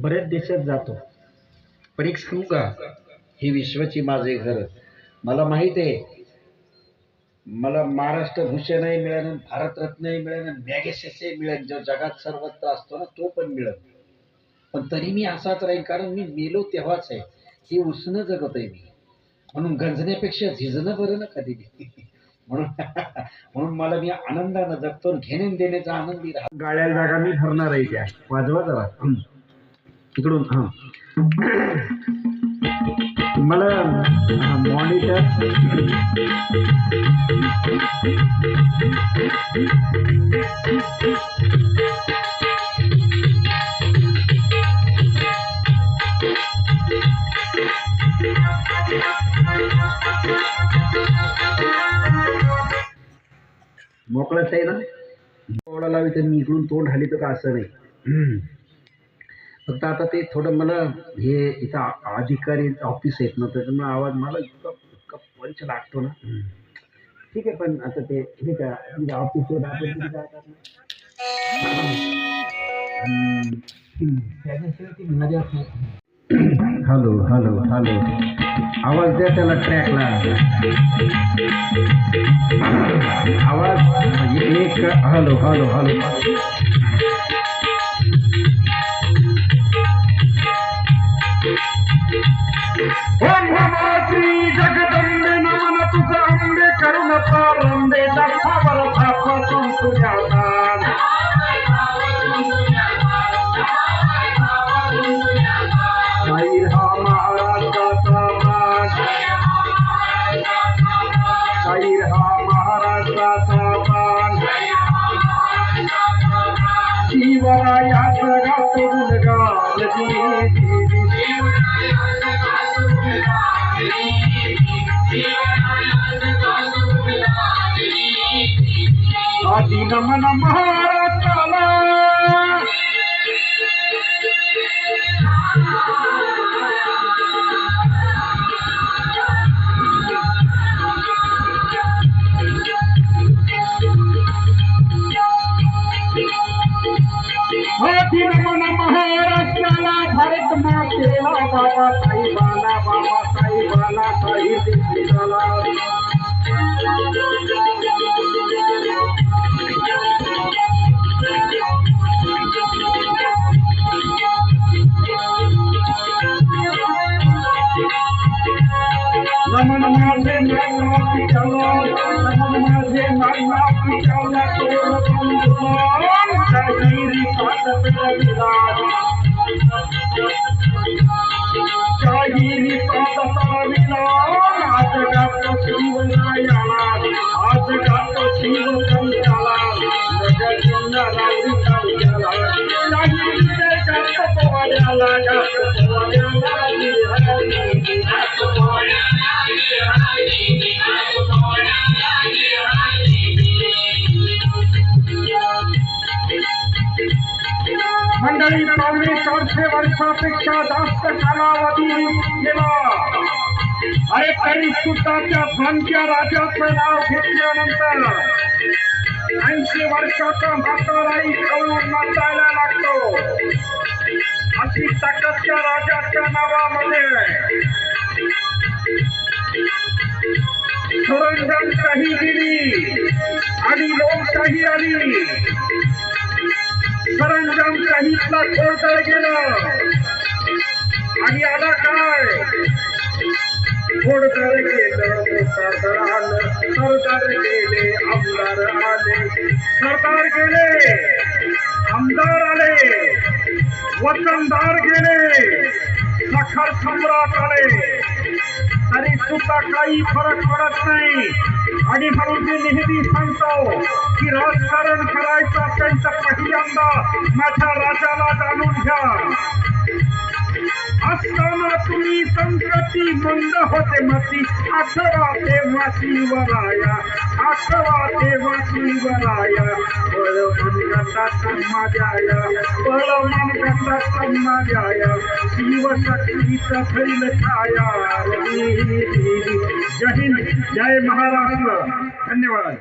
बऱ्याच देशात जातो. पण एक सांगू का? ही विश्वाची माझे घर मला माहीत आहे मला महाराष्ट्र भूषणही मिळेल भारतरत्नही मिळेल मॅगेसेसही मिळेल. जो जगात सर्वत्र असतो ना तो पण मिळत पण तरी मी असाच राहील कारण मी मेलो तेव्हाच आहे. हे उसणं जगत आहे मी. म्हणून गंजण्यापेक्षा झिजणं बरं ना कधी म्हणून म्हणून मला मी आनंदानं जगतो घेणे देण्याचा आनंदी राहा गाड्या जागा मी भरणार आहे त्या वाजवा जरा. इकडून हां. मला मॉनिटर मोकळंच आहे ना? तर मी इकडून तोंड हाली तर का असं नाही. फक्त आता ते थोडं मला हे इथं अधिकारी ऑफिस आहेत ना त्याच्यामुळे आवाज मला इतका इतका पंच लागतो ना. ठीक आहे पण आता ते हे का ऑफिसवर आपण तिथे काय करणार हॅलो हॅलो हॅलो. आवाज द्या त्याला ट्रॅकला आवाज म्हणजे एक हॅलो हॅलो हॅलो. महाराजाचा मान शिवरायाचं गातो गुणगान आधी नमन महाराजाला भारत मातेला बाबा साहेबाला बाबा साहेबाला साहित्य दिला नमन माझे नाना पिचाला नमन माझे नाना पिचाला तोर कुंदमान शाहिरी पादत विलास मंडली कांग्रेस और से वर्षा शिक्षा दास कलावती सेवा अरे तरी सुद्धा त्या राजाचं नाव घेतल्यानंतर ऐंशी वर्षाचा म्हाताराई खाऊन नाचायला लागतो. अशी ताकद राजाच्या नावामध्ये सुरंजनशाही दिली आणि लोकशाही आली. सरंजाम शाहीतला खोडदळ गेलं आणि आता काय? खोडदळ केलं मोठा आलं. सरदार गेले आमदार आले. सरदार गेले आमदार आले. वतनदार गेले सखर सम्राट आले. तरी सुद्धा काही फरक पडत नाही. आणि म्हणून मी नेहमी सांगतो की राजकारण करायचं त्यांचा पहिल्यांदा माझ्या राजाला जाणून घ्या. असताना तुम्ही. संकटी मंद होते मती. आठवा तेव्हा शिवराया आठवा तेव्हा शिवराया बळ मनगटात माझ्याया बळ मनगटात माझ्याया शिवशक्तीचा फैल छाया. जय हिंद. जय महाराष्ट्र. धन्यवाद.